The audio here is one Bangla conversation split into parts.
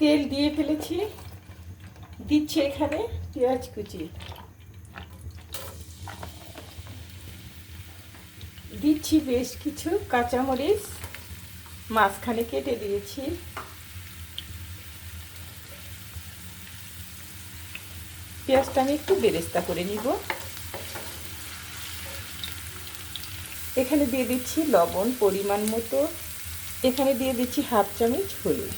তেল দিয়ে ফেলেছি। দিচ্ছি এখানে পেঁয়াজ কুচি। দিচ্ছি বেশ কিছু কাঁচামরিচ। মাঝখানে কেটে দিয়েছি। পেঁয়াজটা আমি একটু বেরেস্তা করে নিব। এখানে দিয়ে দিচ্ছি লবণ পরিমাণ মতো। এখানে দিয়ে দিচ্ছি হাফ চামচ হলুদ।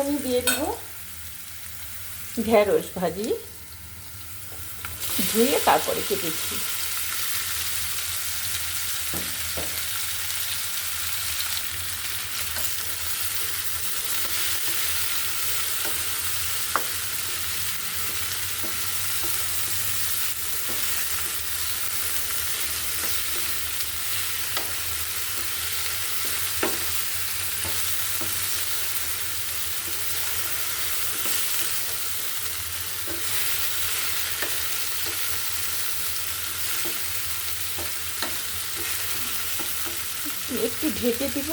আমি দিয়ে দিব ঢেঁড়স ভাজি ধুয়ে তারপরে কেটেছি। একটু ঢেকে দিব।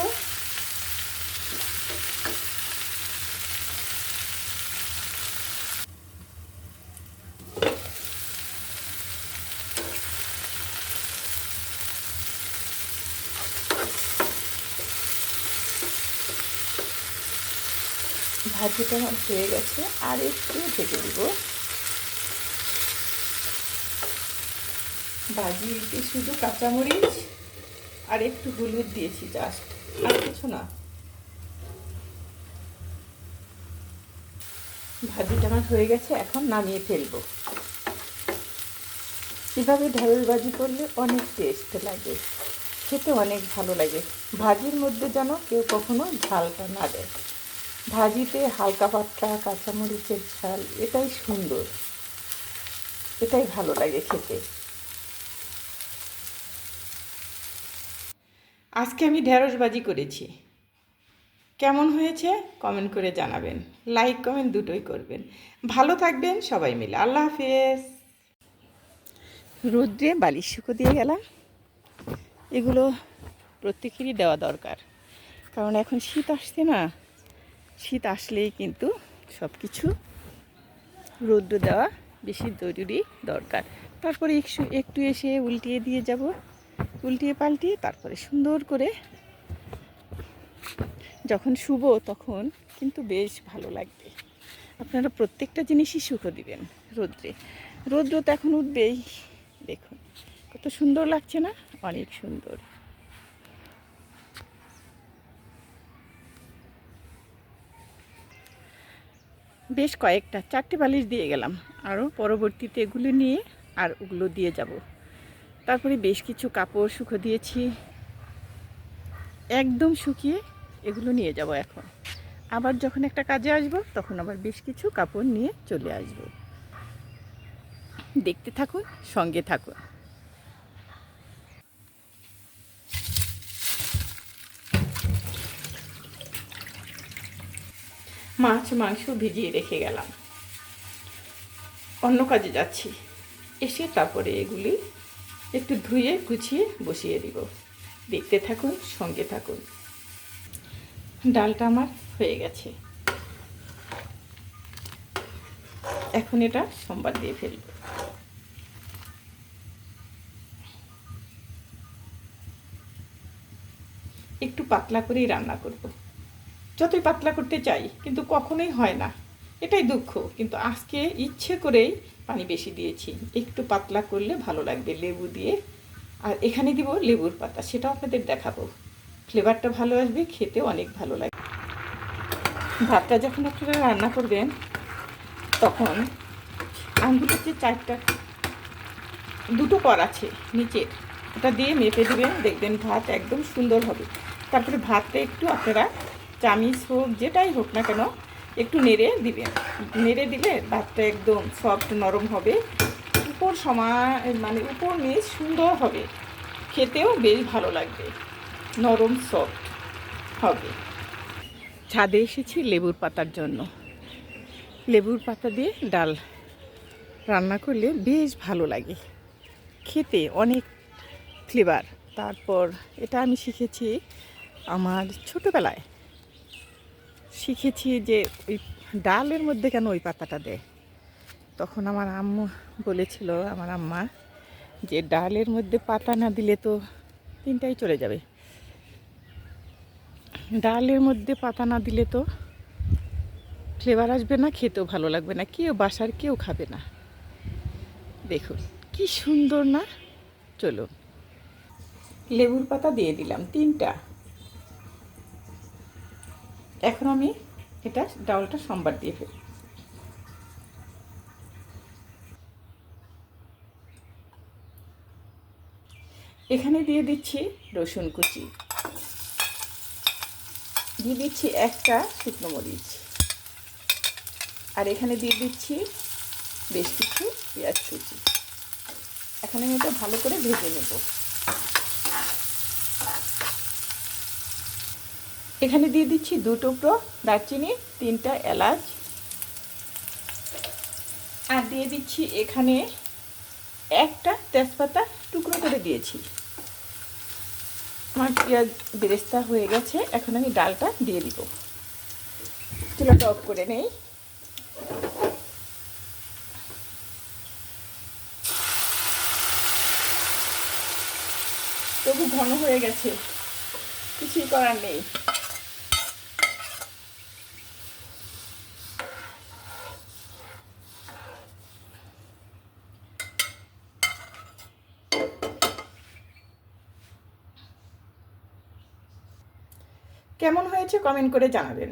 ভাজিটা আমার হয়ে গেছে আর একটু ঢেকে দিব। ভাজিতে শুধু কাঁচামরিচ। আর একটু হলুদ দিয়েছি জাস্ট আর কিছু না। ভাজিটা আমার হয়ে গেছে, এখন নামিয়ে ফেলব। এভাবে ঢেঁড়স ভাজি করলে অনেক টেস্ট লাগে। খেতে অনেক ভালো লাগে। ভাজির মধ্যে যেন কেউ কখনো ঝালটা না দেয়। ভাজিতে হালকা পাতলা কাঁচামরিচের ঝাল, এটাই সুন্দর। এটাই ভালো লাগে খেতে। আজকে আমি ঢেঁড়স ভাজি করেছি। কেমন হয়েছে? কমেন্ট করে জানাবেন। লাইক কমেন্ট দুটোই করবেন। ভালো থাকবেন সবাই মিলে। আল্লাহ হাফেজ। রোদ্রে বালিশ শুকো দিয়ে গেলাম। এগুলো প্রত্যেকেরই দেওয়া দরকার। কারণ এখন শীত আসছে না। শীত আসলেই কিন্তু সব কিছু রৌদ্র দেওয়া বেশি জরুরি দরকার। তারপরে একটু একটু এসে উল্টিয়ে দিয়ে যাব। উল্টিয়ে পাল্টিয়ে তারপরে সুন্দর করে যখন শুভ তখন কিন্তু বেশ ভালো লাগবে। আপনারা প্রত্যেকটা জিনিসই সুখ দিবেন রৌদ্রে। রৌদ্র তো এখন উঠবেই। দেখুন, কত সুন্দর লাগছে না? অনেক সুন্দর। বেশ কয়েকটা, চারটে বালিশ দিয়ে গেলাম। আরও পরবর্তীতে এগুলো নিয়ে আর ওগুলো দিয়ে যাব। তারপরে বেশ কিছু কাপড় শুকো দিয়েছি। একদম শুকিয়ে এগুলো নিয়ে যাব এখন। আবার যখন একটা কাজে আসব, তখন আবার বেশ কিছু কাপড় নিয়ে চলে আসব। দেখতে থাকুন, সঙ্গে থাকুন। মাছ, মাংস ভিজিয়ে রেখে গেলাম। অন্য কাজে যাচ্ছি। এসে তারপরে এগুলি একটু ধুয়ে, গুছিয়ে বসিয়ে দিব। দেখতে থাকুন, সঙ্গে থাকুন। ডালটা আমার হয়ে গেছে। এখন এটা সোমবার দিয়ে ফেলব। একটু পাতলা করেই রান্না করব। যতই পাতলা করতে চাই, কিন্তু কখনোই হয় না। এটাই দুঃখ, কিন্তু আজকে ইচ্ছে করেই পানি বেশি দিয়েছি। একটু পাতলা করলে ভালো লাগবে, লেবু দিয়ে। আর এখানে দিব লেবুর পাতা, সেটাও আপনাদের দেখাবো। ফ্লেভারটা ভালো আসবে, খেতেও অনেক ভালো লাগে ভাতটা যখন আপনারা রান্না করবেন, তখন আঙ্গুলের যে চারটা, দুটো কর আছে নিচের, ওটা দিয়ে মেপে দেবেন, দেখবেন ভাত একদম সুন্দর হবে। তারপরে ভাতটা একটু আপনারা চামিচ হোক, যেটাই হোক না কেন একটু নেড়ে দিবেন নেড়ে দিলে ভাতটা একদম সফট নরম হবে। উপর সময় মানে উপর নিচ সুন্দর হবে। খেতেও বেশ ভালো লাগবে। নরম সফট হবে। ছাদে এসেছি লেবুর পাতার জন্য। লেবুর পাতা দিয়ে ডাল রান্না করলে বেশ ভালো লাগে। খেতে অনেক ফ্লেভার তারপর এটা আমি শিখেছি আমার ছোটোবেলায়। শিখেছি যে ওই ডালের মধ্যে কেন ওই পাতাটা দেয়। তখন আমার আম্মু বলেছিল, আমার আম্মা, যে ডালের মধ্যে পাতা না দিলে তো তিনটাই চলে যাবে। ডালের মধ্যে পাতা না দিলে তো ফ্লেভার আসবে না, খেতেও ভালো লাগবে না, কেউ বাসার কেউ খাবে না। দেখুন, কি সুন্দর না? চলুন। লেবুর পাতা দিয়ে দিলাম, তিনটা। এখন আমি এটা ডাউলটা সোমবার দিয়ে ফেলি। এখানে দিয়ে দিচ্ছি রসুন কুচি। দিয়ে দিচ্ছি একটা শুকনো মরিচ। আর এখানে দিয়ে দিচ্ছি বেশ কিছু পেঁয়াজ কুচি। এখন আমি এটা ভালো করে ভেজে নেব। এখানে দিয়ে দিচ্ছি দু টুকরো দারচিনি, তিনটা এলাচ। আর দিয়ে দিচ্ছি এখানে একটা তেজপাতা টুকরো করে দিয়েছি। আমার পেঁয়াজ বেরেস্তা হয়ে গেছে, এখন আমি ডালটা দিয়ে দিব। চুলাটা অফ করে নেই। তবু ঘন হয়ে গেছে, কিছুই করার নেই। কেমন হয়েছে কমেন্ট করে জানাবেন।